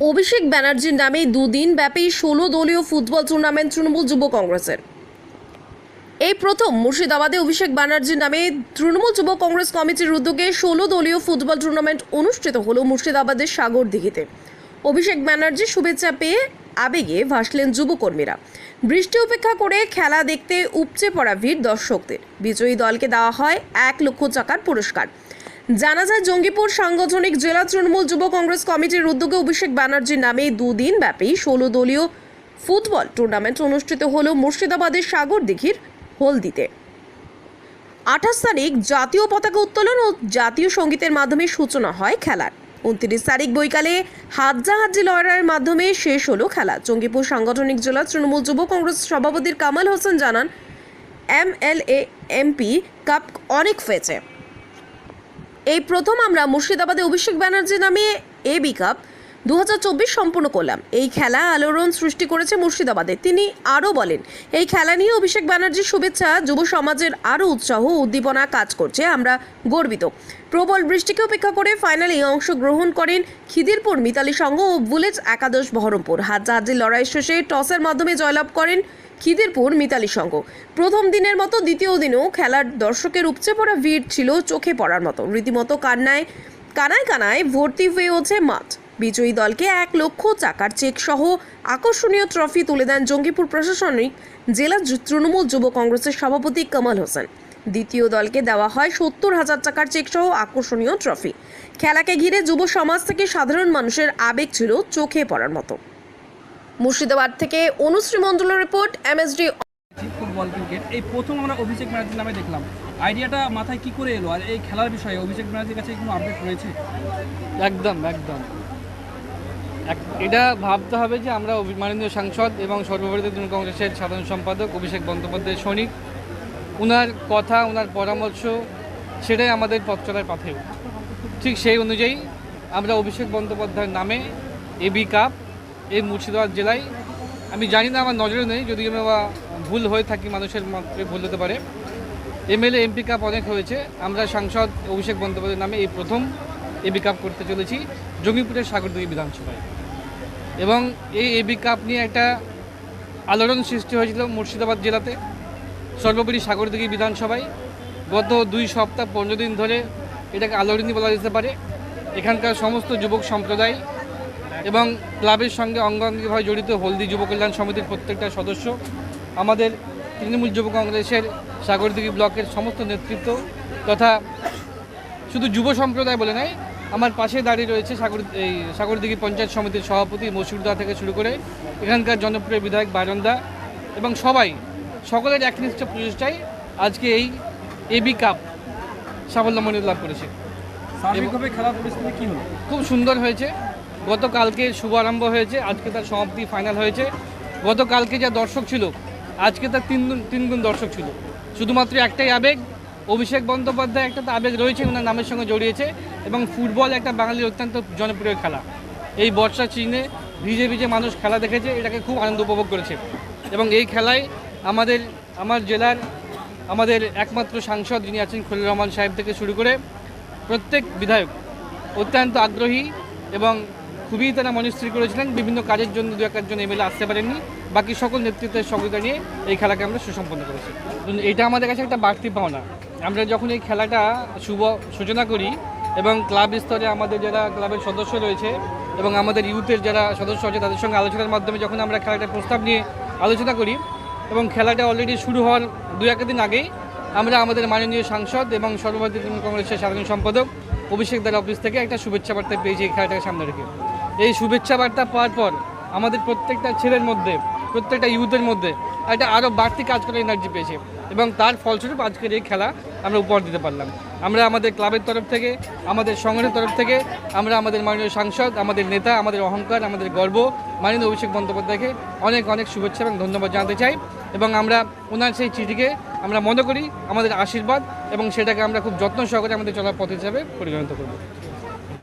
অভিষেক ব্যানার্জির নামে দুদিন ব্যাপী ষোলো দলীয় ফুটবল টুর্নামেন্ট তৃণমূল যুব কংগ্রেসের। এই প্রথম মুর্শিদাবাদে অভিষেক ব্যানার্জির নামে তৃণমূল যুব কংগ্রেস কমিটির উদ্যোগে ষোলো দলীয় ফুটবল টুর্নামেন্ট অনুষ্ঠিত হল মুর্শিদাবাদের সাগর দিঘিতে। অভিষেক ব্যানার্জির শুভেচ্ছা পেয়ে আবেগে ভাসলেন যুবকর্মীরা। বৃষ্টি উপেক্ষা করে খেলা দেখতে উপচে পড়া ভিড় দর্শকদের। বিজয়ী দলকে দেওয়া হয় এক লক্ষ টাকার পুরস্কার। জানা যায় জঙ্গিপুর সাংগঠনিক জেলা তৃণমূল যুব কংগ্রেস কমিটির উদ্যোগে অভিষেক ব্যানার্জির নামে দুদিন ব্যাপী ষোলো দলীয় ফুটবল টুর্নামেন্ট অনুষ্ঠিত হল মুর্শিদাবাদের সাগর দিঘির হলদিতে। আঠাশ তারিখ জাতীয় পতাকা উত্তোলন ও জাতীয় সঙ্গীতের মাধ্যমে সূচনা হয় খেলার। উনত্রিশ তারিখ বৈকালে হাতজাহাজি লড়াইয়ের মাধ্যমে শেষ হলো খেলা। জঙ্গিপুর সাংগঠনিক জেলা তৃণমূল যুব কংগ্রেস সভাপতির কামাল হোসেন জানান এমএলএ এমপি কাপ অনেক হয়েছে এই প্রথম আমরা মুর্শিদাবাদে অভিষেক ব্যানার্জি নামে এ বি কাপ দু হাজার চব্বিশ সম্পূর্ণ করলাম। এই খেলা আলোড়ন সৃষ্টি করেছে মুর্শিদাবাদে। তিনি আরও বলেন, এই খেলা নিয়ে অভিষেক ব্যানার্জির শুভেচ্ছা, যুব সমাজের আরও উৎসাহ উদ্দীপনা কাজ করছে, আমরা গর্বিত। প্রবল বৃষ্টিকে উপেক্ষা করে ফাইনালে অংশগ্রহণ করেন খিদিরপুর মিতালি সংঘ ও বুলেট একাদশ বহরমপুর। হাতজাহাজি লড়াই শেষে টসের মাধ্যমে জয়লাভ করেন খিদিরপুর মিতালি সংঘ। প্রথম দিনের মতো দ্বিতীয় দিনেও খেলার দর্শকের উপচে পড়া ভিড় ছিল চোখে পড়ার মতো। রীতিমতো কান্নায়, কানায় কানায় ভর্তি হয়ে ওঠে মাঠ। বিজয়ী দলকে এক লক্ষ টাকার চেক সহ আকর্ষণীয় ট্রফি তুলে দেন জঙ্গিপুর প্রশাসনিক জেলা তৃণমূল যুব কংগ্রেসের সভাপতি কামাল হোসেন। দ্বিতীয় দলকে দেওয়া হয় সত্তর হাজার টাকার চেক সহ আকর্ষণীয় ট্রফি খেলাকে ঘিরে যুব সমাজ থেকে সাধারণ মানুষের আবেগ ছিল চোখে পড়ার মতো। মুর্শিদাবাদ থেকে অনুশ্রী মণ্ডলের রিপোর্ট এমএসডি ফুটবল ক্রিকেট এই প্রথম আমরা অভিষেক ব্যানার্জির নামে দেখলাম। আইডিয়াটা মাথায় কি করে এলো? আর এই খেলার বিষয়ে অভিষেক ব্যানার্জির কাছে কোনো আপডেট রয়েছে? একদম একদম। এক- এটা ভাবতে হবে যে আমরা মাননীয় সাংসদ এবং সর্বভারতীয় তৃণমূল কংগ্রেসের সাধারণ সম্পাদক অভিষেক বন্দ্যোপাধ্যায়ের সৈনিক। ওনার কথা ওনার পরামর্শ, সেটাই আমাদের পথ চলার পাথেও ঠিক সেই অনুযায়ী আমরা অভিষেক বন্দ্যোপাধ্যায়ের নামে এবি কাপ এই মুর্শিদাবাদ জেলায়, আমি জানি না, আমার নজরে নেই যদি আমি বা ভুল হয়ে থাকি, মানুষের মাত্রে ভুল হতে পারে। এমএলএ এমপি কাপ অনেক হয়েছে। আমরা সাংসদ অভিষেক বন্দ্যোপাধ্যায়ের নামে এই প্রথম এবি কাপ করতে চলেছি। জঙ্গিপুরের সাগরদিঘি বিধানসভায়। এবং এই এবি কাপ নিয়ে একটা আলোড়ন সৃষ্টি হয়েছিল মুর্শিদাবাদ জেলাতে। সর্বোপরি সাগরদিঘি বিধানসভায়। গত দুই সপ্তাহ পনেরো দিন ধরে এটাকে আলোড়নই বলা যেতে পারে। এখানকার সমস্ত যুবক সম্প্রদায় এবং ক্লাবের সঙ্গে অঙ্গাঙ্গিভাবে জড়িত হলদি যুব কল্যাণ সমিতির প্রত্যেকটা সদস্য, আমাদের তৃণমূল যুব কংগ্রেসের সাগরদিঘি ব্লকের সমস্ত নেতৃত্ব তথা শুধু যুব সম্প্রদায় বলে নয় আমার পাশে দাঁড়িয়ে রয়েছে সাগর এই সাগরদিঘি পঞ্চায়েত সমিতির সভাপতি মসুরদা থেকে শুরু করে এখানকার জনপ্রিয় বিধায়ক বায়রন্দা এবং সবাই সকলের একনিষ্ঠ প্রচেষ্টায় আজকে এই এবি কাপ সাফল্যমণ্ডিত লাভ করেছে। সার্বিকভাবে খেলার পরিস্থিতি কি হলো? খুব সুন্দর হয়েছে। গতকালকে শুভারম্ভ হয়েছে আজকে তার সমাপ্তি ফাইনাল হয়েছে। গতকালকে যা দর্শক ছিল আজকে তার তিন গুণ তিন গুণ দর্শক ছিল। শুধুমাত্র একটাই আবেগ অভিষেক বন্দ্যোপাধ্যায় একটা তো আবেগ রয়েছে ওনার নামের সঙ্গে জড়িয়েছে। এবং ফুটবল একটা বাঙালির অত্যন্ত জনপ্রিয় খেলা। এই বর্ষা চিহ্নে ভিজে ভিজে মানুষ খেলা দেখেছে, এটাকে খুব আনন্দ উপভোগ করেছে। এবং এই খেলায় আমাদের, আমার জেলার আমাদের একমাত্র সাংসদ যিনি আছেন খলিল রহমান সাহেব থেকে শুরু করে প্রত্যেক বিধায়ক অত্যন্ত আগ্রহী এবং খুবই তারা মনস্থির করেছিলেন। বিভিন্ন কাজের জন্য দু এক একজন এমএলএ আসতে পারেননি। বাকি সকল নেতৃত্বের সহযোগিতা নিয়ে এই খেলাকে আমরা সুসম্পন্ন করেছি। এটা আমাদের কাছে একটা বাড়তি পাওনা। আমরা যখন এই খেলাটা শুভ সূচনা করি এবং ক্লাব স্তরে আমাদের যারা ক্লাবের সদস্য রয়েছে এবং আমাদের ইউথের যারা সদস্য আছে, তাদের সঙ্গে আলোচনার মাধ্যমে যখন আমরা খেলাটার প্রস্তাব নিয়ে আলোচনা করি এবং খেলাটা অলরেডি শুরু হওয়ার দু একদিন আগেই আমরা আমাদের মাননীয় সাংসদ এবং সর্বভারতীয় তৃণমূল কংগ্রেসের সাধারণ সম্পাদক অভিষেক দার অফিস থেকে একটা শুভেচ্ছা বার্তা পেয়েছি এই খেলাটাকে সামনে রেখে। এই শুভেচ্ছা বার্তা পাওয়ার পর আমাদের প্রত্যেকটা ছেলের মধ্যে, প্রত্যেকটা ইউথের মধ্যে একটা আরও বাড়তি কাজ করার এনার্জি পেয়েছে এবং তার ফলস্বরূপ আজকের এই খেলা আমরা উপহার দিতে পারলাম। আমরা আমাদের ক্লাবের তরফ থেকে, আমাদের সংগঠনের তরফ থেকে, আমরা আমাদের মাননীয় সাংসদ, আমাদের নেতা, আমাদের অহংকার, আমাদের গর্ব, মাননীয় অভিষেক বন্দ্যোপাধ্যায়কে অনেক অনেক শুভেচ্ছা এবং ধন্যবাদ জানাতে চাই এবং আমরা ওনার সেই চিঠিকে আমরা মনে করি, আমাদের আশীর্বাদ এবং সেটাকে আমরা খুব যত্ন সহকারে আমাদের চলার পথ হিসাবে পরিগণিত করব।